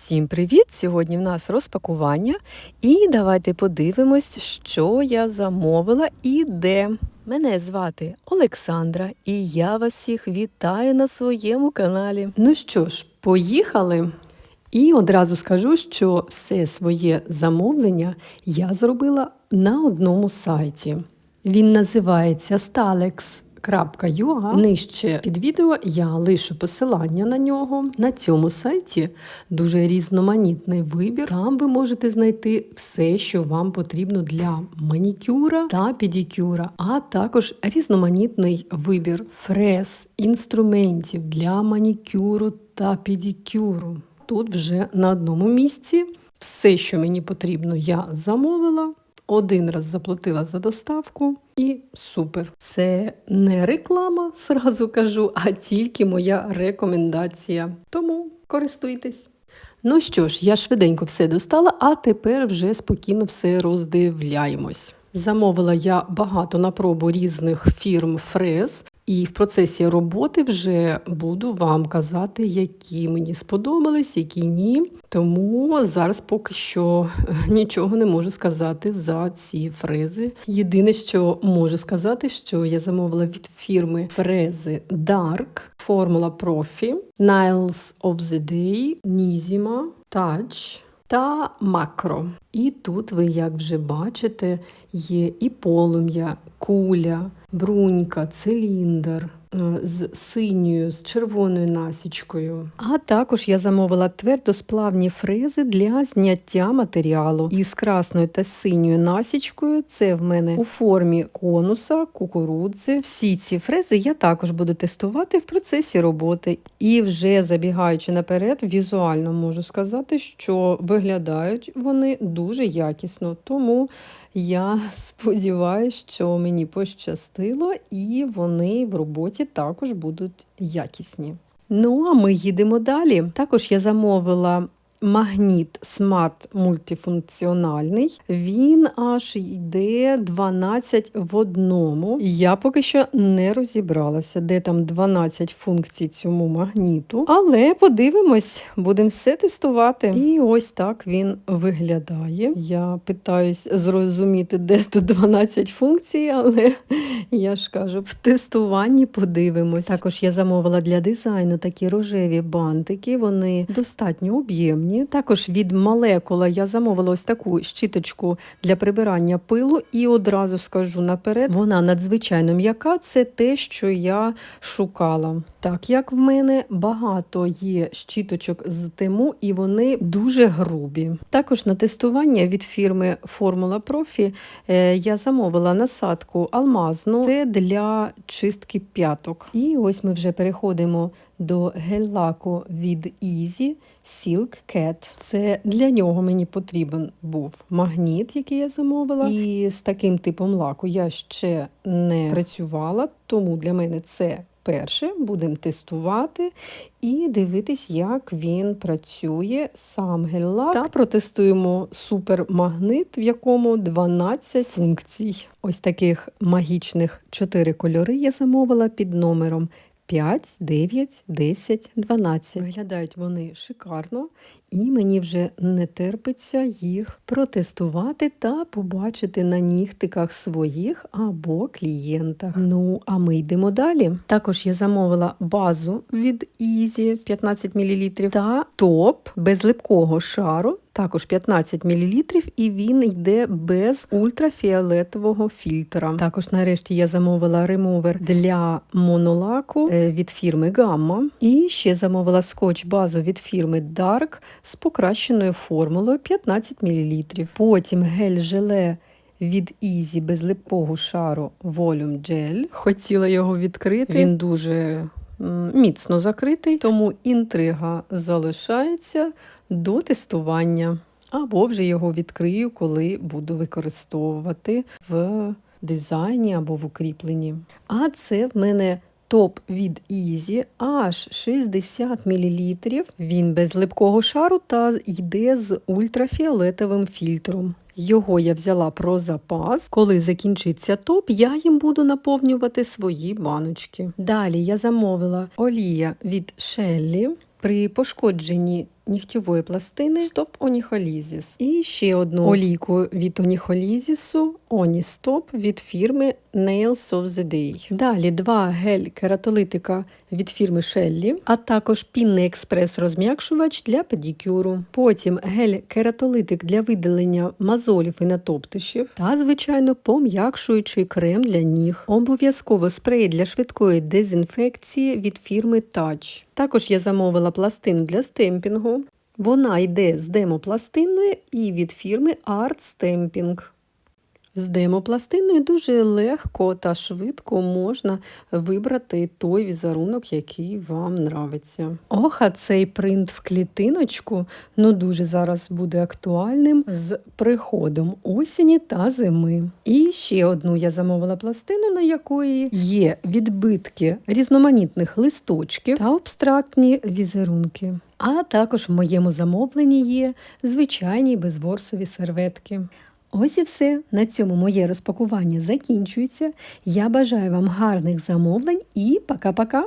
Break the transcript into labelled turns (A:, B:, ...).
A: Всім привіт! Сьогодні в нас розпакування. І давайте подивимось, що я замовила і де. Мене звати Олександра, і я вас всіх вітаю на своєму каналі. Ну що ж, поїхали. І одразу скажу, що все своє замовлення я зробила на одному сайті. Він називається Stalex. .ua. Нижче під відео я лишу посилання на нього. На цьому сайті дуже різноманітний вибір. Там ви можете знайти все, що вам потрібно для манікюра та педикюра, а також різноманітний вибір фрез, інструментів для манікюру та педикюру. Тут вже на одному місці все, що мені потрібно, я замовила. Один раз заплатила за доставку і супер. Це не реклама, зразу кажу, а тільки моя рекомендація. Тому користуйтесь. Ну що ж, я швиденько все достала, а тепер вже спокійно все роздивляємось. Замовила я багато на пробу різних фірм фрез. І в процесі роботи вже буду вам казати, які мені сподобались, які ні. Тому зараз поки що нічого не можу сказати за ці фрези. Єдине, що можу сказати, що я замовила від фірми фрези Dark, Формула Profi, Niles of the Day, Nizima, Touch та Макро. І тут ви, як вже бачите, є і полум'я, куля, брунька, циліндр з синьою, з червоною насічкою. А також я замовила твердосплавні фрези для зняття матеріалу із красною та синьою насічкою. Це в мене у формі конуса, кукурудзи. Всі ці фрези я також буду тестувати в процесі роботи. І вже забігаючи наперед, візуально можу сказати, що виглядають вони дуже якісно. Тому я сподіваюся, що мені пощастило, і вони в роботі також будуть якісні. Ну, а ми їдемо далі. Також я замовила магніт смарт мультифункціональний. Він аж йде 12 в одному. Я поки що не розібралася, де там 12 функцій цьому магніту. Але подивимось, будемо все тестувати. І ось так він виглядає. Я питаюсь зрозуміти, де тут 12 функцій, але я ж кажу, в тестуванні подивимось. Також я замовила для дизайну такі рожеві бантики, вони достатньо об'ємні. Також від молекула я замовила ось таку щіточку для прибирання пилу, і одразу скажу наперед, вона надзвичайно м'яка. Це те, що я шукала. Так як в мене багато є щіточок з тему, і вони дуже грубі. Також на тестування від фірми Формула Профі е, я замовила насадку алмазну це для чистки п'яток. І ось ми вже переходимо до гель-лаку від Easy Silk Cat. Це для нього мені потрібен був магніт, який я замовила. І з таким типом лаку я ще не працювала, тому для мене це. Перше будемо тестувати і дивитись, як він працює сам гель-лак. Та протестуємо супермагнит, в якому 12 функцій. Ось таких магічних 4 кольори я замовила під номером 5, 9, 10, 12. Виглядають вони шикарно, і мені вже не терпиться їх протестувати та побачити на нігтиках своїх або клієнтах. Ну, а ми йдемо далі. Також я замовила базу від Easy 15 мл та топ без липкого шару. Також 15 мл, і він йде без ультрафіолетового фільтра. Також, нарешті, я замовила ремувер для монолаку е, від фірми Gamma. І ще замовила скотч-базу від фірми Dark з покращеною формулою 15 мл. Потім гель-желе від Easy без липкого шару Volume Gel. Хотіла його відкрити. Він дуже міцно закритий, тому інтрига залишається до тестування. Або вже його відкрию, коли буду використовувати в дизайні або в укріпленні. А це в мене топ від Easy, аж 60 мл. Він без липкого шару та йде з ультрафіолетовим фільтром. Його я взяла про запас. Коли закінчиться топ, я їм буду наповнювати свої баночки. Далі я замовила олія від Шеллі. При пошкодженні нігтєвої пластини Stop Onycholysis. І ще одну олійку від Oni Stop від фірми Nails of the Day. Далі два гель-кератолитика від фірми Shelly, а також пінний експрес-розм'якшувач для педикюру. Потім гель-кератолитик для видалення мозолів і натоптишів та, звичайно, пом'якшуючий крем для ніг. Обов'язково спрей для швидкої дезінфекції від фірми Touch. Також я замовила пластину для стемпінгу. Вона йде з демопластиною і від фірми Art Stamping. З демопластиною дуже легко та швидко можна вибрати той візерунок, який вам нравиться. Ох, а цей принт в клітиночку ну дуже зараз буде актуальним з приходом осені та зими. І ще одну я замовила пластину, на якої є відбитки різноманітних листочків та абстрактні візерунки. А також в моєму замовленні є звичайні безворсові серветки. Ось і все. На цьому моє розпакування закінчується. Я бажаю вам гарних замовлень і пока-пока!